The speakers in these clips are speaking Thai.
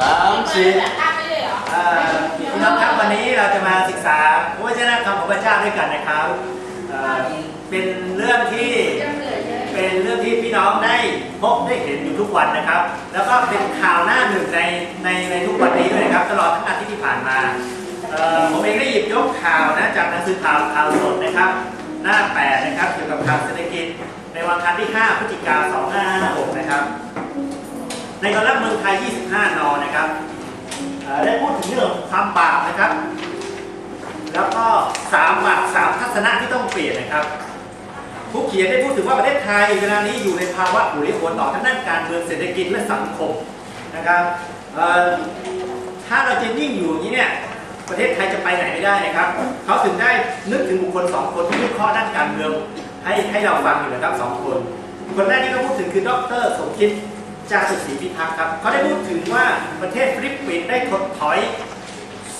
สามสี่แบตั้งไม่เลยเหรออ่อพี่น้องครับวันนี้เราจะมาศึกษาพระวจนะคำของพระเจ้าด้วยกันนะครับเอ่อเป็นเรื่องที่ยังเหลือเยอะเป็นเรื่องที่พี่น้องได้พบได้เห็นอยู่ทุกวันนะครับ แล้วก็เป็นข่าวหน้าหนึ่งในในในทุกวันนี้ด้วยนะครับ ตลอดทั้งอาทิตย์ที่ผ่านมาเอ่อผมเองได้หยิบยกข่าวนะจากหนังสือข่าวข่าวสดนะครับ หน้าแปดนะครับเกี่ยวกับข่าวเศรษฐกิจในวันอังคารที่ 5 พฤศจิกายน2556 นะครับ ในกรณีเมืองไทย 25นนะครับได้พูดถึงเรื่องความบาปนะครับ แล้วก็สามบาปสามทัศนะที่ต้องเปลี่ยนนะครับผู้เขียนได้พูดถึงว่าประเทศไทยเวลานี้อยู่ในภาวะหุริโหนต่อทั้งด้านการเมืองเศรษฐกิจและสังคมนะครับถ้าเราจะยิ่งอยู่อย่างนี้เนี่ยประเทศไทยจะไปไหนไม่ได้นะครับเขาถึงได้นึกถึงบุคคลสองคนที่วิเคราะห์ด้านการเมืองให้ให้เราฟังอยู่นะครับสองคน คนแรกที่เขาพูดถึงคือดรสมคิด จารุศรีพิทักษ์ครับเขาได้พูดถึงว่าประเทศฟิลิปปินส์ได้ถดถอย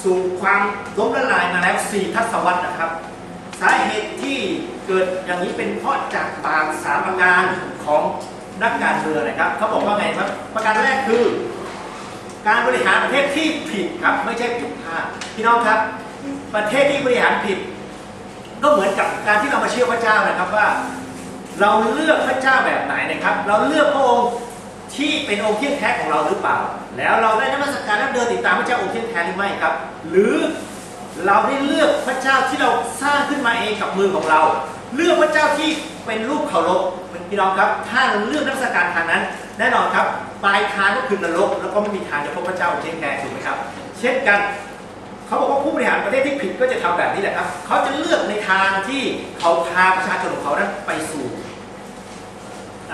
สู่ความล้มละลายมาแล้ว4ทศวรรษนะครับ สาเหตุที่เกิดอย่างนี้เป็นเพราะจากบางสามประการของนักการเมืองนะครับเขาบอกว่าไงครับประการแรกคือ การบริหารประเทศที่ผิดครับไม่ใช่ผิดพลาดพี่น้องครับ ประเทศที่บริหารผิด ก็เหมือนกับการที่เรามาเชื่อพระเจ้านะครับว่า เราเลือกพระเจ้าแบบไหนนะครับ เราเลือกพระองค์ ที่เป็นองค์เทียงแท้ของเราหรือเปล่า แล้วเราได้นมัสการและเดินติดตามพระเจ้าองค์เทียงแท้หรือไม่ครับ หรือเราได้เลือกพระเจ้าที่เราสร้างขึ้นมาเองกับมือของเรา เลือกพระเจ้าที่เป็นรูปเคารพพี่น้องครับ ถ้าเราเลือกนมัสการทางนั้น แน่นอนครับปลายทางก็คือนรก แล้วก็ไม่มีทางจะพบพระเจ้าองค์เทียงแท้ถูกไหมครับ เช่นกันเขาบอกว่าผู้บริหารประเทศที่ผิดก็จะทำแบบนี้แหละครับ เขาจะเลือกในทางที่เขาพาประชาชนของเขานั้นไปสู่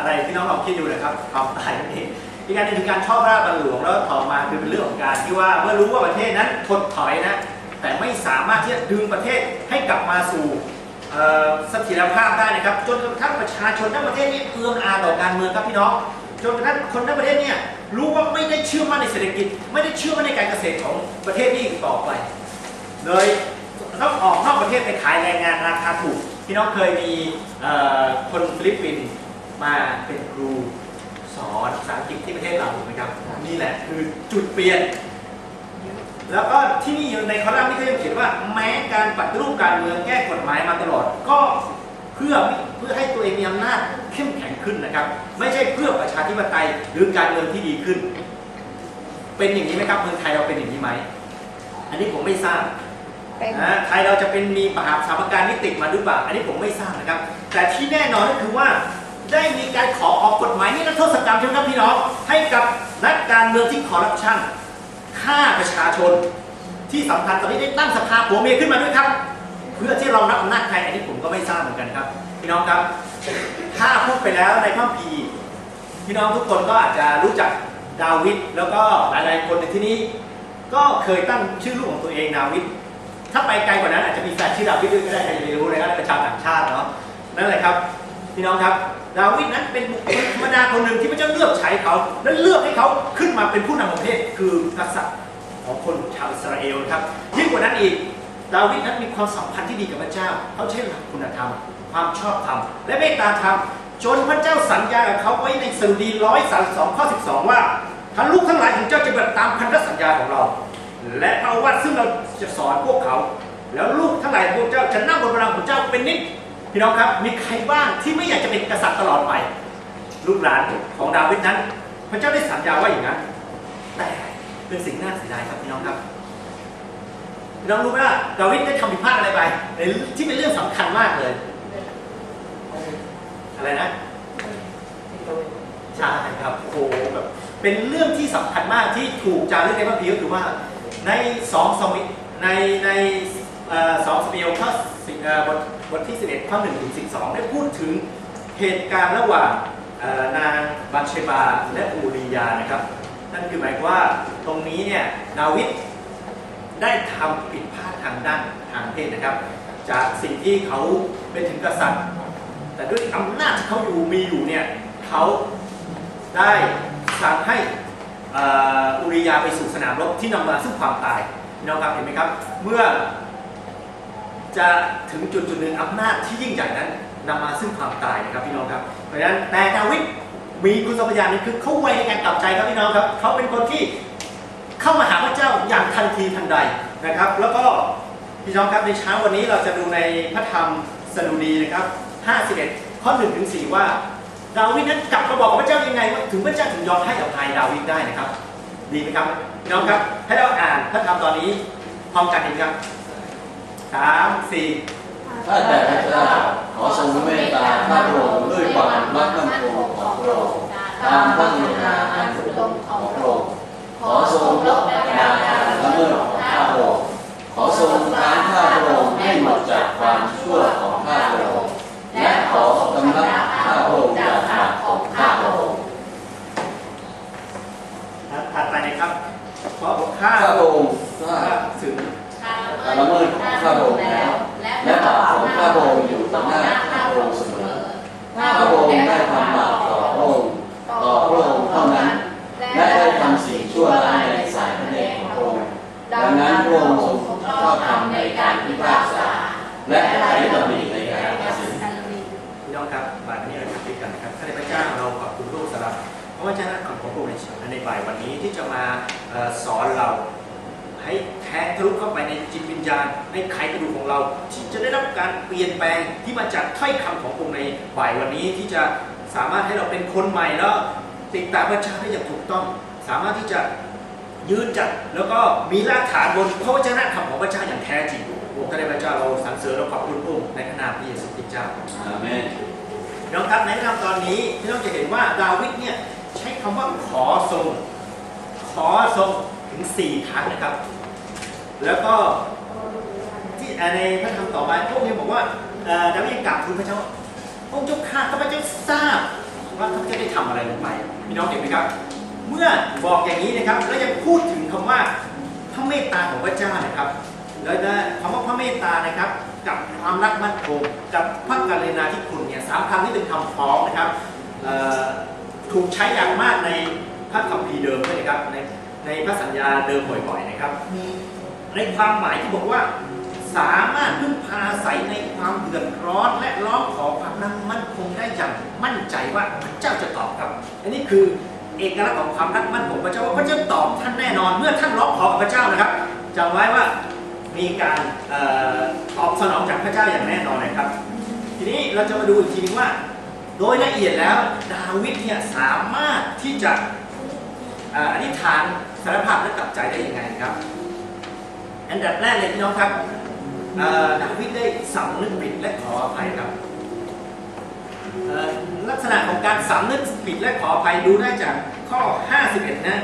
อะไรพี่น้องลองคิดดูนะครับความตายนั่นเองอีกการหนึงคือการชอบราบบัลหลวงแล้วต่อมาคือเป็นเรื่องของการที่ว่าเมื่อรู้ว่าประเทศนั้นถดถอยนะแต่ไม่สามารถที่จะดึงประเทศให้กลับมาสู่เสถียรภาพได้นะครับ จนกระทั่งประชาชนทั้งประเทศนี้เอื้อมอาต่อการเมืองครับพี่น้องจนกระทั่งคนทั้งประเทศเนี่ยรู้ว่าไม่ได้เชื่อมั่นในเศรษฐกิจ ไม่ได้เชื่อมั่นในการเกษตรของประเทศนี้อีกต่อไป เลยต้องออกนอกประเทศไปขายแรงงานราคาถูกพี่น้องเคยมีคนฟิลิปปินส์ มาเป็นครูสอนภาษาอังกฤษที่ประเทศเราถูกไหมครับ นี่แหละคือจุดเปลี่ยน แล้วก็ที่นี่อยู่ในคอลัมน์นี่ก็ยังเขียนว่า แม้การปฏิรูปการเมืองแก้กฎหมายมาตลอด ก็เพื่อเพื่อให้ตัวเองมีอำนาจเข้มแข็งขึ้นนะครับ ไม่ใช่เพื่อประชาธิปไตยหรือการเมืองที่ดีขึ้น เป็นอย่างนี้ไหมครับเมืองไทยเราเป็นอย่างนี้ไหมอันนี้ผมไม่ทราบเป็นนะไทยเราจะเป็นมีปราบสามการนิติดมาหรือเปล่าอันนี้ผมไม่ทราบนะครับ แต่ที่แน่นอนก็คือว่า ได้มีการขอออกกฎหมายนี่นักโทษกรรมใช่ไหมครับพี่น้อง ให้กับนักการเมืองที่คอร์รัปชันฆ่าประชาชน ที่สำคัญตอนนี้ได้ตั้งสภาผัวเมียขึ้นมาด้วยครับ เพื่อที่เรารับอำนาจใครอันนี้ผมก็ไม่ทราบเหมือนกันครับ พี่น้องครับ ถ้าพูดไปแล้วในข้อพีพี่น้องทุกคนก็อาจจะรู้จักดาวิดแล้วก็หลายๆคนในที่นี้ ก็เคยตั้งชื่อลูกของตัวเองดาวิดถ้าไปไกลกว่านั้นอาจจะมีแฟนชื่อดาวิดด้วยก็ได้ใครจะไปรู้นะครับป็นชาต่างชาติเนาะนั่นแหละครับ พี่น้องครับ ดาวิดนั้นเป็นบุคคลธรรมดาคนหนึ่งที่พระเจ้าเลือกใช้เขาและเลือกให้เขาขึ้นมาเป็นผู้นำของประเทศคือกษัตริย์ของคนชาวอิสราเอลนะครับยิ่งกว่านั้นอีกดาวิดนั้นมีความสัมพันธ์ที่ดีกับพระเจ้าเขาใช้หลักคุณธรรม ความชอบธรรม และเมตตาธรรม จนพระเจ้าสัญญากับเขาไว้ในสดุดีร้อยสามสองข้อสิบสองว่าท่านลูกทั้งหลายของเจ้าจะปฏิบัติตามพันธสัญญาของเรา และพระวัดซึ่งเราจะสอนพวกเขา แล้วลูกทั้งหลายของพวกเจ้าจะนั่งบนบัลลังก์ของเจ้าเป็นนิจ พี่น้องครับมีใครบ้างที่ไม่อยากจะเป็นกษัตริย์ตลอดไป ลูกหลานของดาวิดนั้น พระเจ้าได้สัญญาว่าอย่างนั้นแต่เป็นสิ่งน่าเสียดายครับพี่น้องครับพี่น้องรู้ไหมว่าดาวิดได้ทำผิดพลาดอะไรไปในที่เป็นเรื่องสำคัญมากเลย อะไรนะใช่ครับโอ้โหแบบเป็นเรื่องที่สำคัญมากที่ถูกจารึกในพระคัมภีร์ก็คือว่าในสองสมิในใน สองสมิเอลข้อสิเอ่อบทที่ 11 ข้อ1ถึง12 ได้พูดถึงเหตุการณ์ระหว่างนางบัตเชบาและอูริยานะครับ นั่นคือหมายความว่าตรงนี้เนี่ยดาวิดได้ทำผิดพลาดทางด้านทางเพศนะครับ จากสิ่งที่เขาเป็นถึงกษัตริย์ แต่ด้วยอำนาจที่เขาอยู่มีอยู่เนี่ยเขาได้สั่งให้อุริยาไปสู่สนามรบที่นำมาซึ่งความตายน้องครับเห็นไหมครับ เมื่อ จะถึงจุดจุดหนึ่งอำนาจที่ยิ่งใหญ่นั้นนำมาซึ่งความตายนะครับพี่น้องครับ เพราะฉะนั้นแต่ดาวิดมีคุณสมบัติอย่างนึงคือเขาไวในการกลับใจครับพี่น้องครับเขาเป็นคนที่เข้ามาหาพระเจ้าอย่างทันทีทันใดนะครับ แล้วก็พี่น้องครับในเช้าวันนี้เราจะดูในพระธรรมสดุดีนะครับ 51 ข้อ1ถึง4ว่า ดาวิดนั้นกลับมาบอกกับพระเจ้ายังไงว่าถึงพระเจ้าถึงยอมให้อภัยดาวิดได้นะครับ ดีไหมครับน้องครับ ให้เราอ่านพระธรรมตอนนี้พร้อมกันดีไหมครับ สามสี่ข้าแต่พระเจ้าขอทรงเมตตาข้าพระองค์ด้วยความรักมั่นคงของพระองค์ตามพระกรุณาอันสุดลงของ ของพระองค์ในบ่ายวันนี้ที่จะสามารถให้เราเป็นคนใหม่แล้วติดตามพระเจ้าได้อย่างถูกต้อง สามารถที่จะยืนจัดแล้วก็มีรากฐานบนพระวจนะคำของพระเจ้าอย่างแท้จริงโอ้ท่านพระเจ้าเราสรรเสริญเราขอบคุณพระองค์ในพระนามพระเยซูคริสต์เจ้าอาเมนน้องครับในธรรมตอนนี้พี่น้องจะเห็นว่าดาวิดเนี่ยใช้คำว่าขอทรง ขอทรงถึง4ครั้งนะครับ แล้วก็ที่ในพระธรรมต่อไปพวกนี้บอกว่าเอ่อดาวิดยังกลับทูลพระเจ้า องค์เจ้าข้าข้าพเจ้าทราบว่าข้าพเจ้าได้ทำอะไรลงไปพี่น้องเห็นไหมครับ เมื่อบอกอย่างนี้นะครับแล้วยังพูดถึงคำว่าพระเมตตาของพระเจ้านะครับ แล้วนะคำว่าพระเมตตานะครับ กับความรักมั่นคงกับพระกรุณาธิคุณเนี่ยสามคำที่เป็นคำพ้องนะครับเอ่อถูกใช้อย่างมากในพระคัมภีร์เดิมด้วยนะครับในในพระสัญญาเดิมบ่อยๆนะครับ ในความหมายที่บอกว่า สามารถพึ่งพาอาศัยในความเดือดร้อนและร้องขอความรักมั่นคงได้อย่างมั่นใจว่าพระเจ้าจะตอบครับ อันนี้คือเอกลักษณ์ของความรักมั่นคงพระเจ้าว่าพระเจ้าตอบท่านแน่นอนเมื่อท่านร้องขอกับพระเจ้านะครับจำไว้ว่ามีการออตอบสนองจากพระเจ้าอย่างแน่นอนนะครับ ทีนี้เราจะมาดูอีกทีนึงว่า โดยละเอียดแล้วดาวิดเนี่ยสามารถที่จะเอ่ออธิษฐานสารภาพและกลับใจได้ยังไงครับ อันดับแรกเลยพี่น้องครับ เอ่อดาวิดได้สำนึกผิดและขออภัยครับลักษณะของการสำนึกผิดและขออภัยดูได้จากข้อ 51 นะ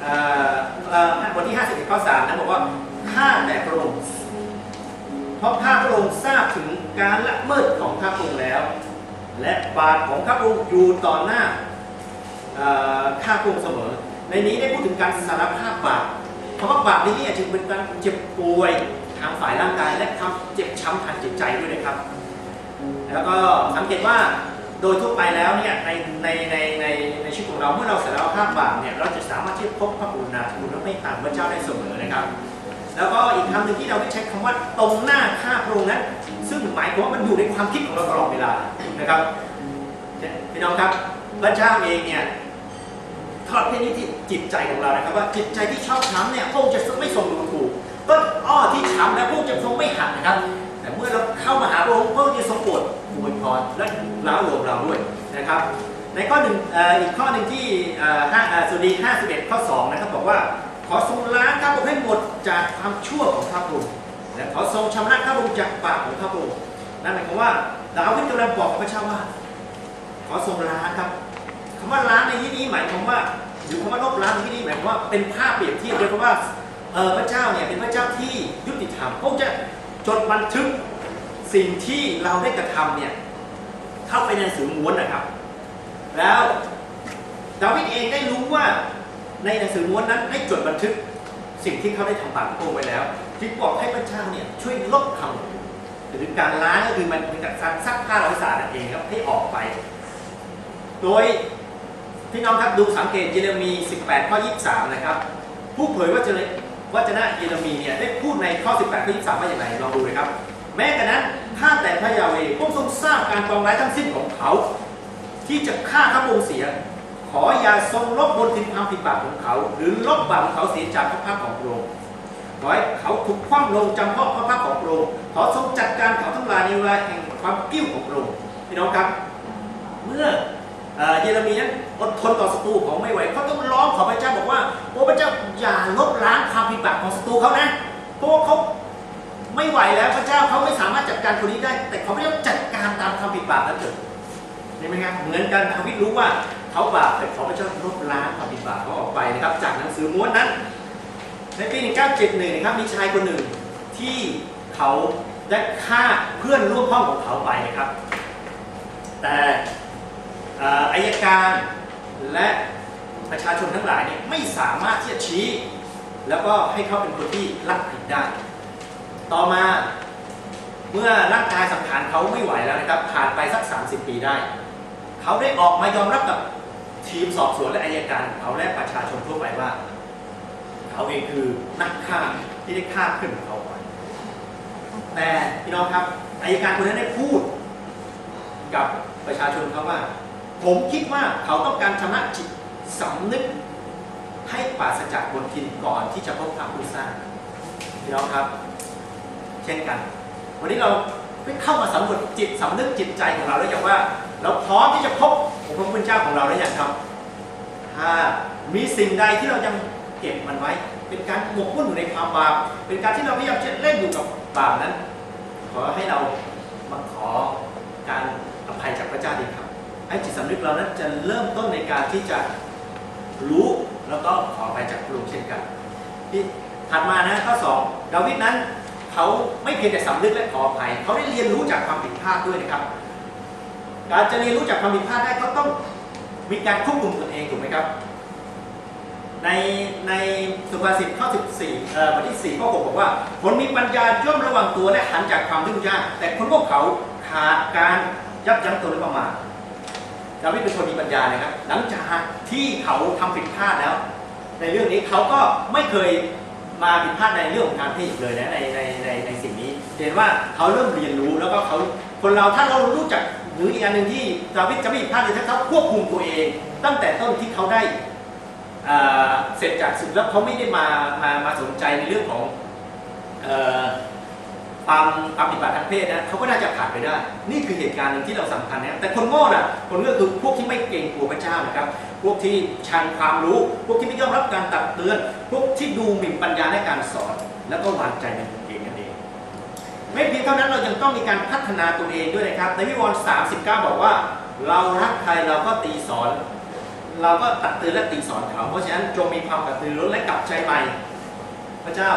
เอ่อเอ่อบทที่ 51 ข้อ 3 นะบอกว่าข้าแต่พระองค์เพราะข้าพระองค์ทราบถึงการละเมิดของข้าพระองค์แล้ว และบาปของข้าพระองค์อยู่ต่อหน้าเอ่อข้าพระองค์เสมอ ในนี้ได้พูดถึงการสารภาพบาปคำว่าบาปนที่นี้จึงเป็นการเจ็บป่วย ทางฝ่ายร่างกายและทำเจ็บช้ำทางจิตใจด้วยนะครับ แล้วก็สังเกตว่าโดยทั่วไปแล้วเนี่ยในในในในในชีวิตของเราเมื่อเราสารภาพบาปเนี่ยเราจะสามารถที่พบพระกรุณาคุณและไม่ต่ามพระเจ้าได้เสมอนะครับ แล้วก็อีกคำหนึ่งที่เราได้ใช้คำว่าตรงหน้าข้าพระองค์นั้นซึ่งหมายความว่ามันอยู่ในความคิดของเราตลอดเวลานะครับพี่น้องครับพระเจ้าเองเนี่ยทอดเพ่นี้ที่จิตใจของเรานะครับว่าจิตใจที่ชอบช้ำเนี่ยพระองค์จะไม่ทรงดูถูก ต้นอ้อที่ช้ำแล้วพระองค์จะทรงไม่หักนะครับ แต่เมื่อเราเข้ามาหาพระองค์พระองค์จะทรงโปรดอวยพรและล้าวรวมเราด้วยนะครับ ในข้อหนึ่งอีกข้อหนึ่งที่ห้าเอ่อสุดี51 ข้อ2นะครับบอกว่าขอทรงล้างข้าพระองค์ให้หมดจากความชั่วของข้าพระองค์และขอทรงชำระข้าพระองค์จากบาปของข้าพระองค์นั่นหมายความว่าดาวิดกำลังบอกกับพระเจ้าว่า ขอทรงล้างครับคำว่าล้างในที่นี้หมายความว่าหรือคำว่าลบล้างในที่นี้หมายความว่าเป็นภาพเปรียบเทียบเดียวกับว่า พระเจ้าเนี่ยเป็นพระเจ้าที่ยุติธรรมพระองค์จะจดบันทึกสิ่งที่เราได้กระทำเนี่ยเข้าไปในหนังสือม้วนนะครับ แล้วดาวิดเองได้รู้ว่าในหนังสือม้วนนั้นได้จดบันทึกสิ่งที่เขาได้ทำบาปโกงไว้แล้วจึงบอกให้พระเจ้าเนี่ยช่วยลบคำหรือการล้างก็คือมันเป็นการซักผ้าเราสะอาดเองครับให้ออกไป โดยพี่น้องครับดูสังเกตเยเรมี 18 ข้อ 23 นะครับ ผู้เผยว่าจะ ว่าจนะเยเรมีเนี่ยได้พูดในข้อ 18ข้อ23ว่าอย่างไรลองดูเลยครับ แม้กระนั้นข้าแต่พระยาเวพระองค์ทรงทราบการปองร้ายทั้งสิ้นของเขา ที่จะฆ่าข้าพระองค์เสีย ขออย่าทรงลบบนทินความผิดบาปของเขา หรือลบบาปของเขาเสียจากพระพักตร์ของพระองค์ขอให้เขาถูกคว่ำลงจำเพาะพระพักตร์ของพระองค์ขอทรงจัดการเขาทั้งหลายในเวลาแห่งความกิ้วของพระองค์พี่น้องครับ เมื่อเอ่อเยเรมีนั้น อดทนต่อศัตรูของไม่ไหวเขาต้องร้องขอพระเจ้าบอกว่าโอ้พระเจ้าอย่าลบล้างความผิดบาปของศัตรูเขานะเพราะเขาไม่ไหวแล้วพระเจ้าเขาไม่สามารถจัดการคนนี้ได้ แต่เขาไม่ต้องจัดการตามความผิดบาปนั้นเถิดเห็นไหมครับเหมือนกันทวิตรู้ว่าเขาบาปแต่ขอพระเจ้าลบล้างความผิดบาปเขาออกไปนะครับ จากหนังสือม้วนนั้น ในปี 1971 นะครับมีชายคนหนึ่งที่เขาได้ฆ่าเพื่อนร่วมห้องของเขาไปนะครับ แต่อายการ และประชาชนทั้งหลายเนี่ยไม่สามารถที่จะชี้ แล้วก็ให้เขาเป็นคนที่รับผิดได้ ต่อมาเมื่อร่างกายสังขารเขาไม่ไหวแล้วนะครับผ่านไปสัก 30 ปีได้ เขาได้ออกมายอมรับกับทีมสอบสวนและอายการของเขาและประชาชนทั่วไปว่า เขาเองคือนักฆ่าที่ได้ฆ่าเพื่อนของเขาไปแต่พี่น้องครับอายการคนนั้นได้พูดกับประชาชนเขาว่า ผมคิดว่าเขาต้องการชำระจิตสำนึก ให้ปราศจากบนทินก่อนที่จะพบพระผู้สร้างพี่น้องครับ เช่นกัน วันนี้เราได้เข้ามาสำรวจจิตสำนึกจิตใจของเราแล้วอย่างว่า เราพร้อมที่จะพบองค์พระผู้เจ้าของเราแล้วอย่างครับถ้ามีสิ่งใดที่เรายังเก็บมันไว้ เป็นการหมกมุ่นอยู่ในความบาปเป็นการที่เราพยายามจะเล่นอยู่กับบาปนั้น ขอให้เรามาขอการอภัยจากพระเจ้าดีครับ ให้จิตสำนึกเรานั้นจะเริ่มต้นในการที่จะรู้แล้วก็ขออภัยจากพระองค์เช่นกันที่ถัดมานะข้อสองดาวิดนั้นเขาไม่เพียงแต่สำนึกและขออภัยเขาได้เรียนรู้จากความผิดพลาดด้วยนะครับ การจะเรียนรู้จากความผิดพลาดได้ก็ต้องมีการควบคุมตนเองถูกไหมครับ ในในสุภาษิตข้อ 14เอ่อบทที่4ข้อ6บอกว่าคนมีปัญญาย่อมระวังตัวและหันจากความยุ่งยากแต่คนพวกเขาขาดการยับยั้งตัวและประมาท ดาวิดเป็นคนมีปัญญานะครับ หลังจากที่เขาทำผิดพลาดแล้ว ในเรื่องนี้เขาก็ไม่เคยมาผิดพลาดในเรื่องของการที่อีกเลยนะในในในในสิ่งนี้เห็นว่าเขาเริ่มเรียนรู้แล้วก็เขาคนเราถ้าเรารู้จักหรืออีกอันหนึ่งที่ดาวิดจะไม่ผิดพลาดเลยถ้าเขาควบคุมตัวเอง ตั้งแต่ต้นที่เขาได้เสร็จจากศึกแล้วเขาไม่ได้มามามาสนใจในเรื่องของ ความความผิดบาปทางเพศนะเขาก็น่าจะผ่านไปได้ นี่คือเหตุการณ์หนึ่งที่เราสำคัญนะแต่คนโง่น่ะคนโง่คือพวกที่ไม่เกรงกลัวพระเจ้านะครับ พวกที่ชันความรู้ พวกที่ไม่ยอมรับการตักเตือน พวกที่ดูหมิ่นปัญญาในการสอน แล้วก็วางใจในตนเองนั่นเอง ไม่เพียงเท่านั้นเรายังต้องมีการพัฒนาตัวเองด้วยนะครับในวิวรณ์39บอกว่า เรารักใครเราก็ตีสอน เราก็ตักเตือนและตีสอนเขา เพราะฉะนั้นจงมีความกระตือรือร้นและกลับใจใหม่พระเจ้า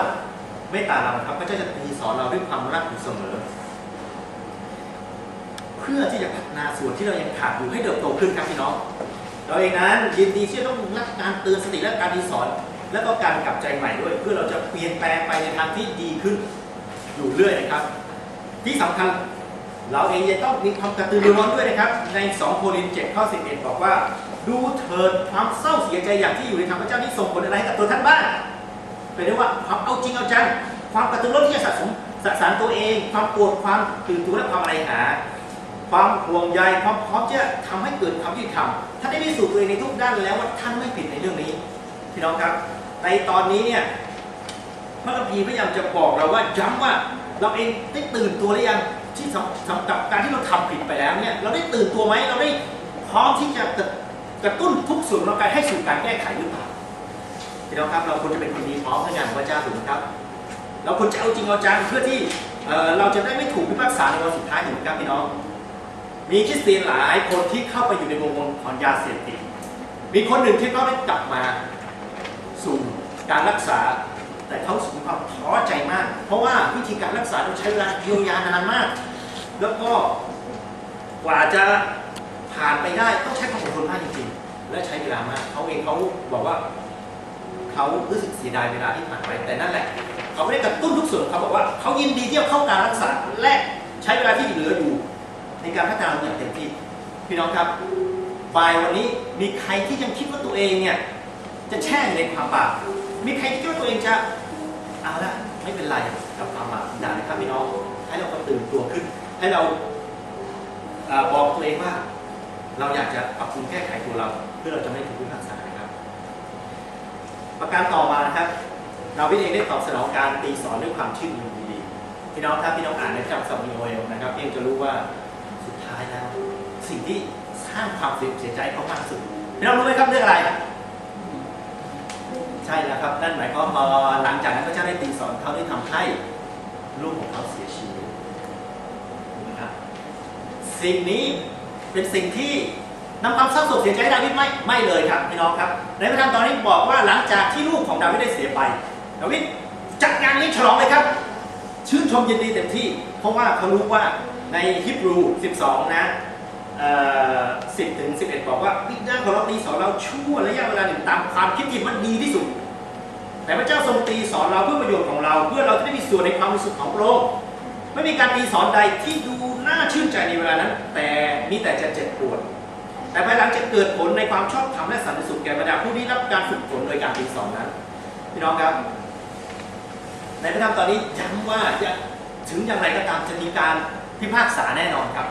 ไม่ตาเราครับพระเจ้าจะตีสอนเราด้วยความรักอยู่เสมอ เพื่อที่จะพัฒนาส่วนที่เรายังขาดอยู่ให้เติบโตขึ้นครับพี่น้องเราเองนั้นยินดีที่จะต้องรับการเตือนสติและการตีสอน และก็การกลับใจใหม่ด้วย เพื่อเราจะเปลี่ยนแปลงไปในทางที่ดีขึ้นอยู่เรื่อยนะครับ ที่สำคัญเราเองจะต้องมีความกระตือรือร้นด้วยนะครับ ใน 2 โครินธ์7ข้อ11 บอกว่า ดูเถิดความเศร้าเสียใจอย่างที่อยู่ในธรรมพระเจ้านี่ส่งผลอะไรกับตัวท่านบ้าง เป็นได้ว่าความเอาจริงเอาจังความกระตือรือร้นที่จะสะสมสะสารตัวเอง ความโกรธความตื่นตัวและความอะไรหา ความห่วงใยความพร้อมที่จะทำให้เกิดความยุติธรรมท่านได้พิสูจน์ตัวเองในทุกด้านแล้วว่าท่านไม่ผิดในเรื่องนี้พี่น้องครับ ในตอนนี้เนี่ยพระคัมภีร์พยายามจะบอกเราว่าย้ำว่าเราเองได้ตื่นตัวหรือยังที่สำสำหรับการที่เราทำผิดไปแล้วเนี่ยเราได้ตื่นตัวไหมเราได้พร้อมที่จะกระตุ้นทุกส่วนของการให้สู่การแก้ไขหรือเปล่า พี่น้องครับเราควรจะเป็นคนดีพร้อมในงานของพระเจ้าถูกไหมครับ เราควรจะเอาจริงเอาจังเพื่อที่เเราจะได้ไม่ถูกพิพากษาในวันสุดท้ายถูกไหมครับพี่น้อง มีคริสเตียนหลายคนที่เข้าไปอยู่ในวงของยาเสพติดมีคนหนึ่งที่เขาได้กลับมาสู่การรักษา แต่เขาสูงความท้อใจมาก เพราะว่าวิธีการรักษาต้องใช้เวลาเยียวยานานมาก แล้วก็กว่าจะผ่านไปได้ต้องใช้ความอดทนมากจริงๆ และใช้เวลามากเขาเองเขาบอกว่า เขารู้สึกเสียดายเวลาที่ผ่านไปแต่นั่นแหละเขาไม่ได้กระตุ้นทุกส่วนเขาบอกว่าเขายินดีที่จะเข้าการรักษาและใช้เวลาที่เหลืออยู่ ในการพัฒนาอย่างเต็มที่พี่น้องครับบ่ายวันนี้มีใครที่ยังคิดว่าตัวเองเนี่ยจะแช่อยู่ในความบาปมีใครที่คิดว่าตัวเองจะเอาละไม่เป็นไรกับความบาปอย่าเลยครับพี่น้องให้เราก็ตื่นตัวขึ้น ให้เราบอกตัวเองว่า เราอยากจะปรับปรุงแก้ไขตัวเรา เพื่อเราจะไม่ถูกพิพากษารับ ประการต่อมานะครับดาวิดเองได้ตอบสนองการตีสอนด้วยความชื่นยินดีพี่น้องถ้าพี่น้องอ่านในพระธรสัมมีโอเอลนะครับพี่เองจะรู้ว่าสุดท้ายแล้ว สิ่งที่สร้างความเสียใจเขามากสุดพี่น้องรู้ไหมครับเรื่องอะไร ใช่แล้วครับนั่นหมายความว่าหลังจากนั้นพระเจ้าได้ตีสอนเขาได้ทำให้ลูกของเขาเสียชีวิตนะครับสิ่งนี้เป็นสิ่งที่ นำความเศร้าโศกเสียใจให้ดาวิดไหม่ไม่เลยครับพี่น้องครับ ในพระธรรมตอนนี้บอกว่าหลังจากที่ลูกของดาวิดได้เสียไป ดาวิดจัดงานเลี้ฉลองเลยครับ ชื่นชมยินดีเต็มที่ เพราะว่าเขารู้ว่าในฮิบรู 12 นะเอ่อ10ถึง11บเอ็ดบอกว่าบิดาของเราตีสอนเราชั่วระยะเวลาหนึ่งตามความคิดที่มันดีที่สุด แต่พระเจ้าทรงตีสอนเราเพื่อประโยชน์ของเรา เพื่อเราจะได้มีส่วนในความรู้สึกของพระองค์ไม่มีการตีสอนใดที่ดูน่าชื่นใจในเวลานั้น แต่มีแต่จะเจ็บปวด แต่ภายหลังจะเกิดผลในความชอบธรรมและสันติสุขแก่บรรดาผู้ที่รับการฝึกฝนโดยการตีสอนนั้น พี่น้องครับ ในพระธรรมตอนนี้ย้ำว่าจะถึงอย่างไรก็ตามจะมีการพิพากษาแน่นอนครับ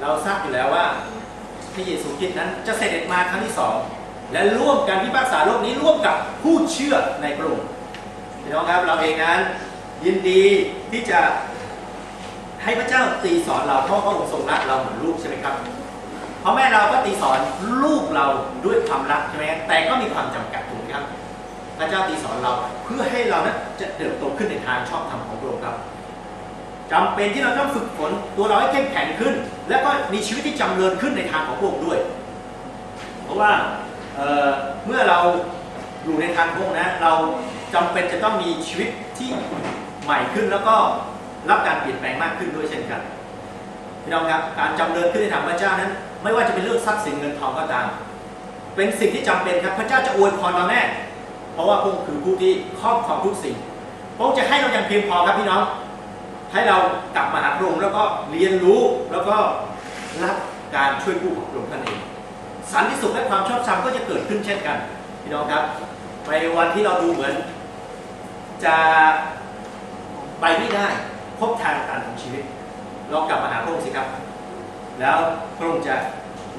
เราทราบอยู่แล้วว่าพระเยซูคริสต์นั้นจะเสด็จมาครั้งที่สองและร่วมกันพิพากษาโลกนี้ร่วมกับผู้เชื่อในพระองค์พี่น้องครับเราเองนั้นยินดีที่จะ ให้พระเจ้าตีสอนเราเพราะพระองค์ทรงรักเราเหมือนลูกใช่ไหมครับเพราะแม่เราก็ตีสอนลูกเราด้วยความรักใช่ไหมแต่ก็มีความจำกัดถูกไหมครับ พระเจ้าตีสอนเราเพื่อให้เรานั้นจะเติบโตขึ้นในทางชอบธรรมของพระองค์ครับจำเป็นที่เราต้องฝึกฝนตัวเราให้เข้มแข็งขึ้น และก็มีชีวิตที่จำเริญขึ้นในทางของพระองค์ด้วย เพราะว่าเเมื่อเราอยู่ในทางพระองค์นะเราจำเป็นจะต้องมีชีวิตที่ใหม่ขึ้นแล้วก็ รับการเปลี่ยนแปลงมากขึ้นด้วยเช่นกันพี่น้องครับการจำเริญขึ้นในทางพระเจ้านั้น ไม่ว่าจะเป็นเรื่องทรัพย์สินเงินทองก็ตาม เป็นสิ่งที่จำเป็นครับพระเจ้าจะอวยพรเราแน่เพราะว่าพระองค์คือผู้ที่ครอบครองทุกสิ่งพระองค์จะให้เราอย่างเพียงพอครับพี่น้อง ให้เรากลับมาหาพระองค์แล้วก็เรียนรู้แล้วก็รับการช่วยกู้ของพระองค์ท่านเองสันติสุขและความชอบธรรมก็จะเกิดขึ้นเช่นกันพี่น้องครับในวันที่เราดูเหมือน จะไปไม่ได้ พบทางตันของชีวิตเรากลับมาหาพระองค์สิครับ แล้วพระองค์จะ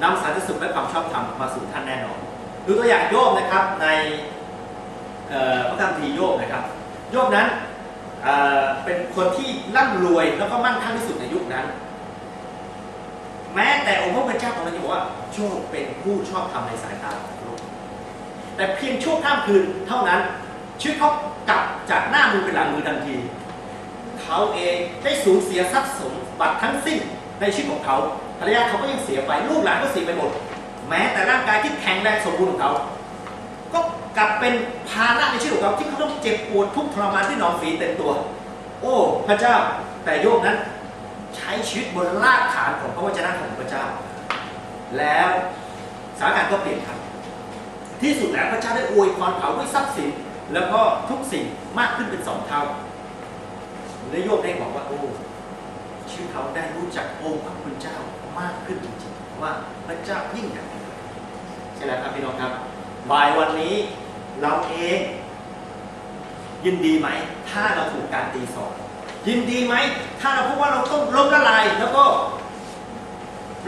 นำสันติสุขและความชอบธรรมมาสู่ท่านแน่นอน ดูตัวอย่างโยบนะครับในพระธรรมทีโยบนะครับ โยบนั้นเเป็นคนที่ร่ำรวยแล้วก็มั่งคั่งที่สุดในยุคนั้น แม้แต่องค์พระเป็นเจ้าของเราจะบอกว่าโยบเป็นผู้ชอบธรรมในสายตาของโลกแต่เพียงชั่วข้ามคืนเท่านั้นชีวิตเขากลับจากหน้ามือเป็นหลังมือทันที เขาเองได้สูญเสียทรัพย์สมบัติทั้งสิ้นในชีวิตของเขาภรรยาเขาก็ยังเสียไปลูกหลานก็เสียไปหมด แม้แต่ร่างกายที่แข็งแรงสมบูรณ์ของเขา ก็กลับเป็นภาระในชีวิตของเขาที่เขาต้องเจ็บปวดทุกข์ทรมานที่นองฝีเต็มตัว โอ้พระเจ้าแต่โยบนั้นใช้ชีวิตบนรากฐานของพระวจนะของพระเจ้า แล้วสถานการณ์ก็เปลี่ยนครับ ที่สุดแล้วพระเจ้าได้อวยพรเขาด้วยทรัพย์สิน แล้วก็ทุกสิ่งมากขึ้นเป็นสองเท่า และโยบได้บอกว่าโอ้ชีวิตเขาได้รู้จักองค์พระคุณเจ้ามากขึ้นจริงๆว่าพระเจ้ายิ่งใหญ่ใช่แล้วครับพี่น้องครับบ่ายวันนี้เราเองยินดีไหม ถ้าเราถูกการตีสอนยินดีไหม ถ้าเราพบว่าเราต้องล้มละลายแล้วก็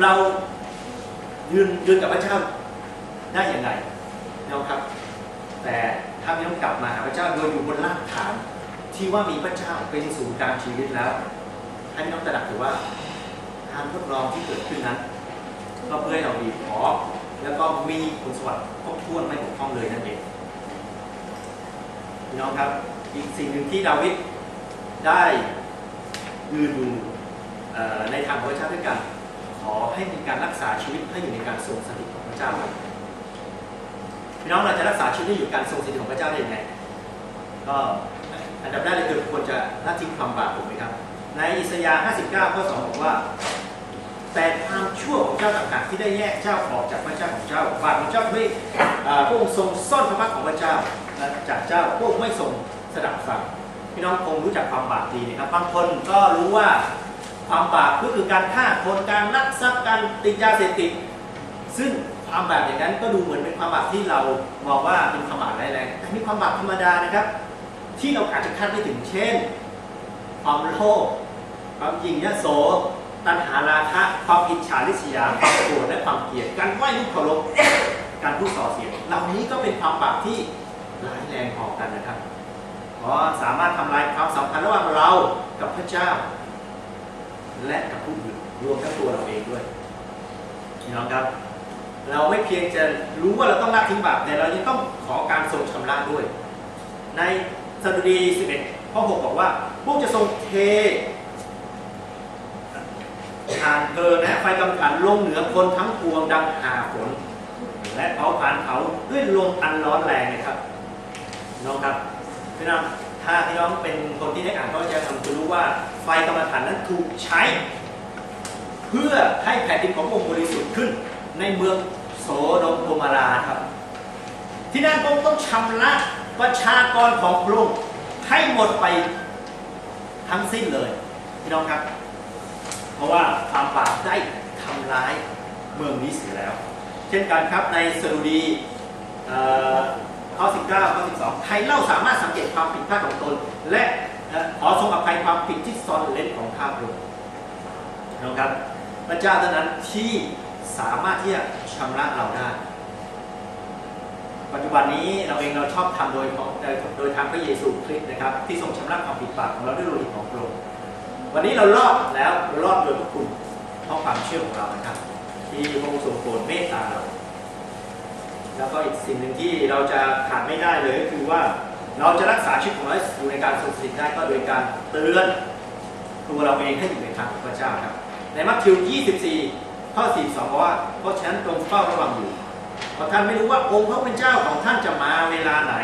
เรายืนยืนกับพระเจ้าได้อย่างไรนะครับ แต่ถ้าพี่น้องกลับมาหาพระเจ้าโดยอยู่บนรากฐาน ที่ว่ามีพระเจ้าเป็นศูนย์กลางชีวิตแล้วให้น้องตระหนักถือว่าการทดลองที่เกิดขึ้นนั้น ก็เพื่อให้เราดีพอแล้วก็มีคุณสมบัติครบถ้วนไม่บกพร่องเลยนั่นเองพี่น้องครับอีกสิ่งหนึ่งที่ดาวิดได้ยืนดูในทางของพระเจ้าด้วยกัน ขอให้มีการรักษาชีวิตให้อยู่ในการทรงสถิตของพระเจ้าพี่น้องเราจะรักษาชีวิตให้อยู่การทรงสถิตของพระเจ้าได้ยังไงก็ อันดับแรกเลยคือควรจะละทิ้งความบาปถูกไหมครับ ในอิสยาห์59 ข้อ 2 บอกว่า แต่ความชั่วของเจ้าต่างหากที่ได้แยกเจ้าออกจากพระเจ้าของเจ้า บาปของเจ้าไม่พระองค์ทรงซ่อนพระพักของพระเจ้าจากเจ้าพระองค์ไม่ทรงสดับฟังพี่น้องคงรู้จักความบาปดีนะครับ บางคนก็รู้ว่าความบาปก็คือการฆ่าคนการลักทรัพย์การติดยาเสพติดซึ่งความบาปอย่างนั้นก็ดูเหมือนเป็นความบาปที่เรามองว่าเป็นความบาปร้ายแรงแต่มีความบาปธรรมดานะครับ ที่เราอาจจะคาดไม่ถึงเช่น ความโลภความยิงยโสตัณหาราคะความอิจฉาริษยาความโกรธและความเกลียดการไหว้รูปเคารพการพูดส่อเสียดเหล่านี้ก็เป็นความบาปที่ร้ายแรงพอกันนะครับเพราะสามารถทำลายความสัมพันธ์ระหว่างเรากับพระเจ้า และกับผู้อื่นรวมทั้งตัวเราเองด้วยพี่น้องครับ เราไม่เพียงจะรู้ว่าเราต้องละทิ้งบาปแต่เรายังต้องขอการทรงชำระด้วย ใน สดุดี11ข้อ6บอกว่าพวกจะทรงเททานเพลิงและไฟกำกันลงเหนือคนทั้งปวงดังหาฝนและเผาผลาญเขาด้วยลมอันร้อนแรงนะครับน้องครับพี่น้องถ้าพี่น้องเป็นคนที่ได้อ่านพระวจนะจะรู้ว่าไฟกรรมฐานนั้นถูกใช้ เพื่อให้แผ่นดินขององค์บริสุทธิ์ขึ้น ในเมืองโสดมโกมาราครับ ที่นั่นพระองค์ต้องชำระ ประชากรของพระองค์ให้หมดไปทั้งสิ้นเลยพี่น้องครับ เพราะว่าความบาปได้ทำร้ายเมืองนี้เสียแล้ว เช่นกันครับในสดุดีข้อ 19 ข้อ 12 ใครเล่าสามารถสังเกตความผิดพลาดของตน และขอทรงอภัยความผิดที่ซ่อนเล้นของข้าพระองค์นะครับ พระเจ้าเท่านั้นที่สามารถที่จะชำระเราได้ ปัจจุบันนี้เราเองเราชอบทำโดยของโดยทางพระเยซูคริสต์นะครับ ที่ทรงชำระความผิดบาปของเราด้วยโลหิตของพระองค์วันนี้เรารอดแล้วรอดโดยพระคุณเพราะความเชื่อของเรานะครับ ที่พระองค์ทรงโปรดเมตตาเรา แล้วก็อีกสิ่งหนึ่งที่เราจะขาดไม่ได้เลยก็คือว่าเราจะรักษาชีวิตของเราให้อยู่ในการทรงสถิตได้ก็โดยการเตือนตัวเราเองให้อยู่ในทางของพระเจ้าครับในมัทธิว 24 ข้อ 42บอกว่าเพราะฉะนั้นจงเฝ้าระวังอยู่ เพราะท่านไม่รู้ว่าองค์พระผู้เป็นเจ้าของท่านจะมาเวลาไหน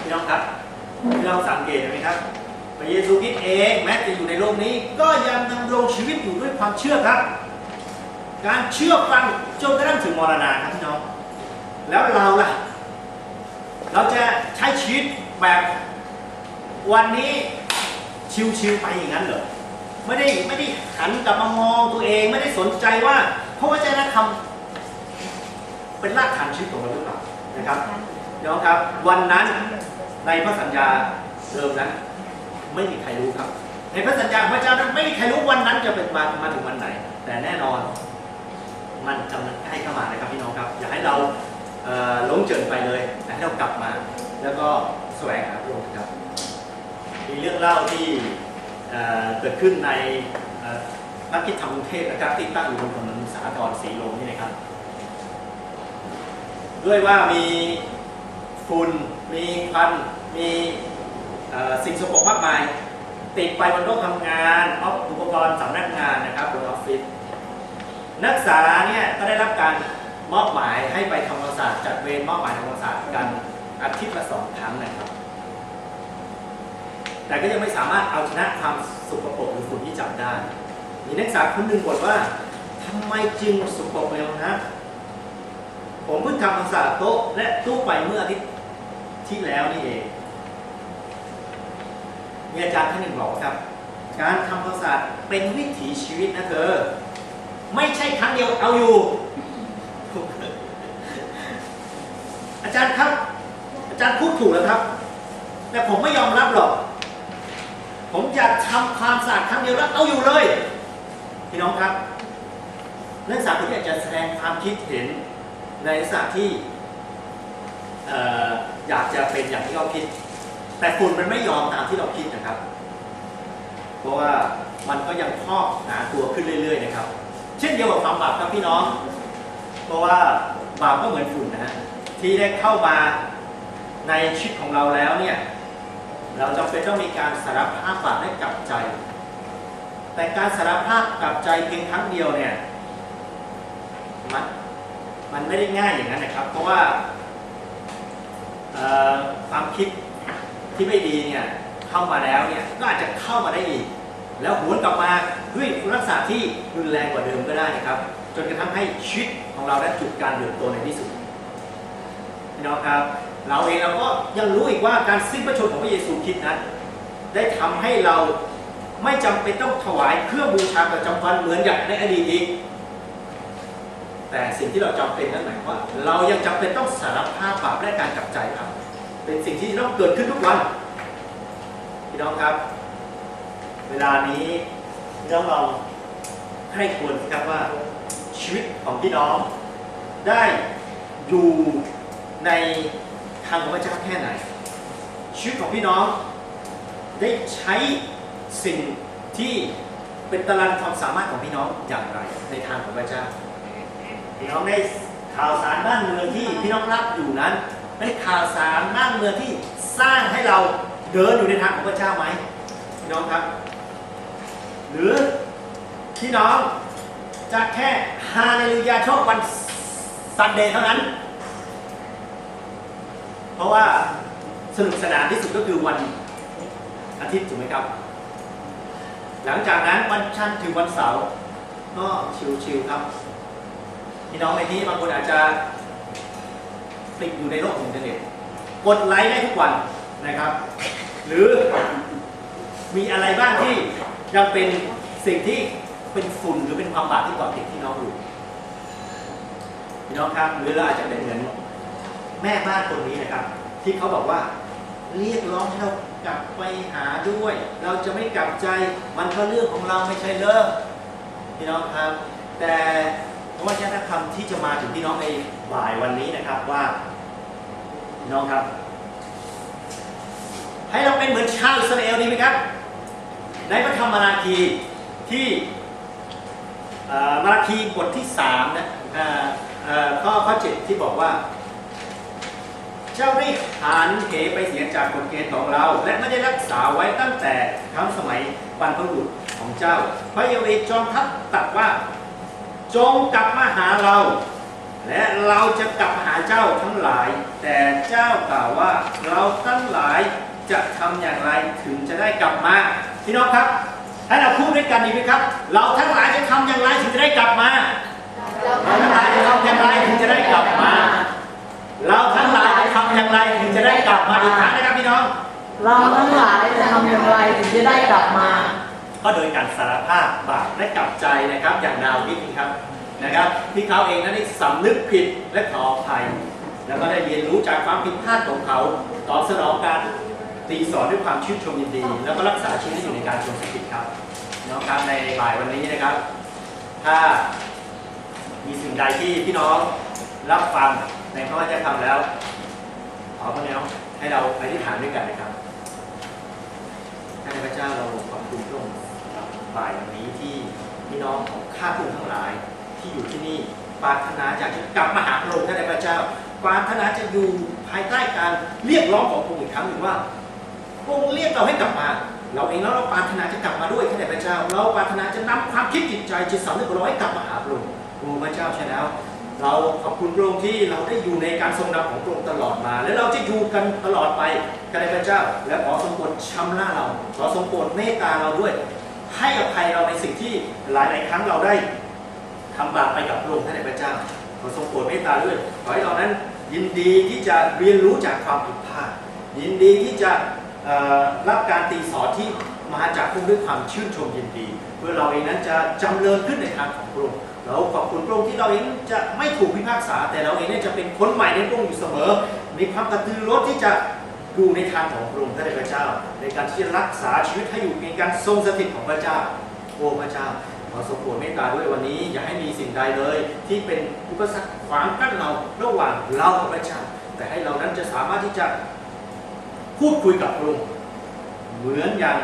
พี่น้องครับพี่น้องสังเกตไหมครับพระเยซูคริสต์เองแม้จะอยู่ในโลกนี้ ก็ยังดำรงชีวิตอยู่ด้วยความเชื่อครับ การเชื่อฟังจนกระทั่งถึงมรณะครับพี่น้องแล้วเราล่ะ เราจะใช้ชีวิตแบบวันนี้ชิวๆไปอย่างนั้นเหรอไม่ได้ไม่ได้หันกลับมามองตัวเองไม่ได้สนใจว่าพระวจนะคำ เป็นรากฐานชีวิตของเราหรือเปล่านะครับพี่น้องครับวันนั้นในพระสัญญาเดิมนั้นไม่มีใครรู้ครับ ในพระสัญญาของพระเจ้านั้นไม่มีใครรู้วันนั้นจะเป็นมามาถึงวันไหน แต่แน่นอน มันกำลังใกล้เข้ามานะครับพี่น้องครับ อย่าให้เราเอ่อหลงเจินไปเลยอยากให้เรากลับมา แล้วก็แสวงหาพระองค์ครับ มีเรื่องเล่าที่เอ่อเกิดขึ้นในเอ่อพระคิดธรรมกรุงเทพนะครับที่ตั้งอยู่บนถนนสาทรสีลมนี่นะครับ ด้วยว่ามีฝุ่นมีควันมีสิ่งสกปรกมากมาย ติดไปบนโต๊ะทำงานอ,อุปกรณ์สำนักงานนะครับบนออฟฟิศนักศึกษาเนี่ยก็ได้รับการมอบหมายให้ไปทำความสะอาดจัดเวรมอบหมายทำความสะอาดกันอาทิตย์ละสองครั้งนะครับ แต่ก็ยังไม่สามารถเอาชนะความสกปรกหรือฝุ่นที่จับได้ มีนักศึกษาคนหนึ่งบ่นว่าทำไมจึงสกปรกเร็วนะ ผมเพิ่งทำความสะอาดโต๊ะและตู้ไปเมื่ออาทิตย์ที่แล้วนี่เอง มีอาจารย์ท่านหนึ่งบอกว่าครับ การทำความสะอาดเป็นวิถีชีวิตนะเธอ ไม่ใช่ครั้งเดียวเอาอยู่ อาจารย์ครับ อาจารย์พูดถูกแล้วครับ แต่ผมไม่ยอมรับหรอก ผมอยากทำความสะอาดครั้งเดียวแล้วเอาอยู่เลย พี่น้องครับนักศึกษาคนนี้อาจจะแสดงความคิดเห็น ในลักษณะที่อยากจะเป็นอย่างที่เขาคิด แต่ฝุ่นมันไม่ยอมตามที่เราคิดนะครับ เพราะว่ามันก็ยังครอบหนาตัวขึ้นเรื่อยๆนะครับ เช่นเดียวกับความบาปครับพี่น้อง เพราะว่าบาปก็เหมือนฝุ่นนะฮะที่ได้เข้ามาในชีวิตของเราแล้วเนี่ยเราจำเป็นต้องมีการสารภาพบาปให้กลับใจ แต่การสารภาพกลับใจเพียงครั้งเดียวเนี่ยมัน มันไม่ได้ง่ายอย่างนั้นนะครับ เพราะว่าความคิดที่ไม่ดีเนี่ยเข้ามาแล้วเนี่ยก็อาจจะเข้ามาได้อีก แล้วหวนกลับมาด้วยลักษณะที่รุนแรงกว่าเดิมก็ได้นะครับ จนกระทั่งให้ชีวิตของเราได้จุดการเดือดตัวในที่สุดพี่น้องครับ เราเองเราก็ยังรู้อีกว่าการสิ้นพระชนของพระเยซูคริสต์นั้น ได้ทำให้เราไม่จำเป็นต้องถวายเครื่องบูชาประจำวันเหมือนอย่างในอดีตอีก แต่สิ่งที่เราจำเป็นนั่นหมายว่า เรายังจำเป็นต้องสารภาพบาปและการกลับใจครับ เป็นสิ่งที่ต้องเกิดขึ้นทุกวันพี่น้องครับ เวลานี้พี่น้องลองให้ควรครับว่าชีวิตของพี่น้อง ได้อยู่ในทางของพระเจ้าแค่ไหน ชีวิตของพี่น้อง ได้ใช้สิ่งที่เป็นตารางความสามารถของพี่น้องอย่างไรในทางของพระเจ้า พี่น้องได้ข่าวสารบ้านเมืองที่พี่น้องรับอยู่นั้นได้ข่าวสารบ้านเมืองที่สร้างให้เราเดินอยู่ในทางของพระเจ้าไหมพี่น้องครับ หรือพี่น้องจะแค่ฮาเลลูยาชอบวันซันเดย์เท่านั้น เพราะว่าสนุกสนานที่สุดก็คือวันอาทิตย์ถูกไหมครับ หลังจากนั้นวันชันถึงวันเสาร์ก็ชิลๆครับ พี่น้องในที่บางคนอาจจะติดอยู่ในโลกของอินเทอร์เน็ตกดไลค์ได้ทุกวันนะครับ หรือมีอะไรบ้างที่ยังเป็นสิ่งที่เป็นฝุ่นหรือเป็นความบาปที่กาะติดที่น้องอยู่พี่น้องครับหรือเราอาจจะเป็นเหมือนแม่บ้านคนนี้นะครับ ที่เขาบอกว่าเรียกร้องให้เรากลับไปหาด้วย เราจะไม่กลับใจมันก็เรื่องของเราไม่ใช่เลิกพี่น้องครับ แต่ วัฒนธรรมที่จะมาถึงพี่น้องในบ่ายวันนี้นะครับว่าพี่น้องครับ ให้เราเป็นเหมือนชาวอิสราเอลดีไหมครับ ในพระธรรมมาราคีที่มาราคีบทที่สามนะข้อข้อเจ็ดที่บอกว่า เจ้าได้หันเหไปเสียจากกฎเกณฑ์ของเรา และไม่ได้รักษาไว้ตั้งแต่ทั้งสมัยบรรพบุรุษของเจ้าพระเยาเวจอมทัพตรัสว่า จงกลับมาหาเรา และเราจะกลับมาหาเจ้าทั้งหลาย แต่เจ้ากล่าวว่าเราทั้งหลายจะทำอย่างไรถึงจะได้กลับมาพี่น้องครับให้เราพูดด้วยกันดีไหมครับ เราทั้งหลายจะทำอย่างไรถึงจะได้กลับมาเราทั้งหลายจะทำอย่างไรถึงจะได้กลับมา เราทั้งหลายจะทำอย่างไรถึงจะได้กลับมาอีกครั้งนะครับพี่น้อง เราทั้งหลายจะทำอย่างไรถึงจะได้กลับมา ก็โดยการสารภาพบาปและกลับใจนะครับ อย่างดาวิดครับนะครับที่เขาเองนั้นได้สำนึกผิดและขออภัย แล้วก็ได้เรียนรู้จากความผิดพลาดของเขาตอบสนองการตีสอนด้วยความชื่นชมยินดี แล้วก็รักษาชีวิตอยู่ในการทรงสถิตครับน้องครับในบ่ายวันนี้นะครับ ถ้ามีสิ่งใดที่พี่น้องรับฟังในพระวจนะธรรมแล้ว ขอพระเจ้าให้เราไปที่ฐานด้วยกันนะครับข้าพเจ้าเราขอ บ่ายวันนี้ที่พี่น้องของข้าพระองทั้งหลายที่อยู่ที่นี่ปรารถนาอยากจะกลับมาหาพระองค์ท่านพระเจ้าปรารถนาจะอยู่ภายใต้การเรียกร้องของพระองค์อีกครั้งหนึ่งว่าพระองค์เรียกเราให้กลับมา เราเองแล้วเราปรารถนาจะกลับมาด้วยท่านพระเจ้า เราปรารถนาจะนำความคิดจิตใจจิตสำนึกของเราให้กลับมาหาพระองค์โอ้พระเจ้าใช่แล้ว เราขอบคุณพระองค์ที่เราได้อยู่ในการทรงนำของพระองค์ตลอดมา และเราจะอยู่กันตลอดไปกันในพระเจ้า และขอทรงโปรดชำระเราขอทรงโปรดเมตตาเราด้วย ให้อภัยเราในสิ่งที่หลายๆ ครั้งเราได้ทำบาปไปกับพระองค์ท่านในพระเจ้าขอทรงโปรดเมตตาด้วยขอให้เรานั้นยินดีที่จะเรียนรู้จากความผิดพลาดยินดีที่จะรับการตีสอนที่มาจากพระองค์ด้วยความชื่นชมยินดี เพื่อเราเองนั้นจะจำเริญขึ้นในทางของพระองค์เราขอบคุณพระองค์ที่เราเองจะไม่ถูกพิพากษา แต่เราเองนี่ยจะเป็นคนใหม่ในพระองค์อยู่เสมอ มีความกระตือรือร้นที่จะ อยู่ในทางของพระองค์ท่านพระเจ้า ในการที่จะรักษาชีวิตให้อยู่ในการทรงสถิตของพระเจ้าโอ้พระเจ้าขอทรงโปรดเมตตาด้วยวันนี้อย่าให้มีสิ่งใดเลย ที่เป็นอุปสรรคขวางกั้นเราระหว่างเรากับพระเจ้าแต่ให้เรานั้นจะสามารถที่จะพูดคุยกับพระองค์เหมือนอย่าง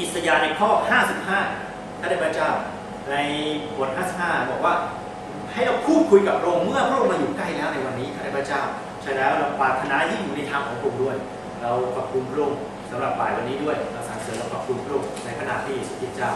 อิสยาห์ในข้อ 55ท่านพระเจ้า ในบท 55 บอกว่าให้เราพูดคุยกับพระองค์เมื่อพระองค์มาอยู่ใกล้แล้วในวันนี้ข้านพระเจ้า ใช่แล้วเราปรารถนาที่อยู่ในทางของพระองค์ด้วย เราขอบคุณพระองค์สำหรับบ่ายวันนี้ด้วยเราสรรเสริญเราขอบคุณพระองค์ในขณะที่สุดที่เจ้า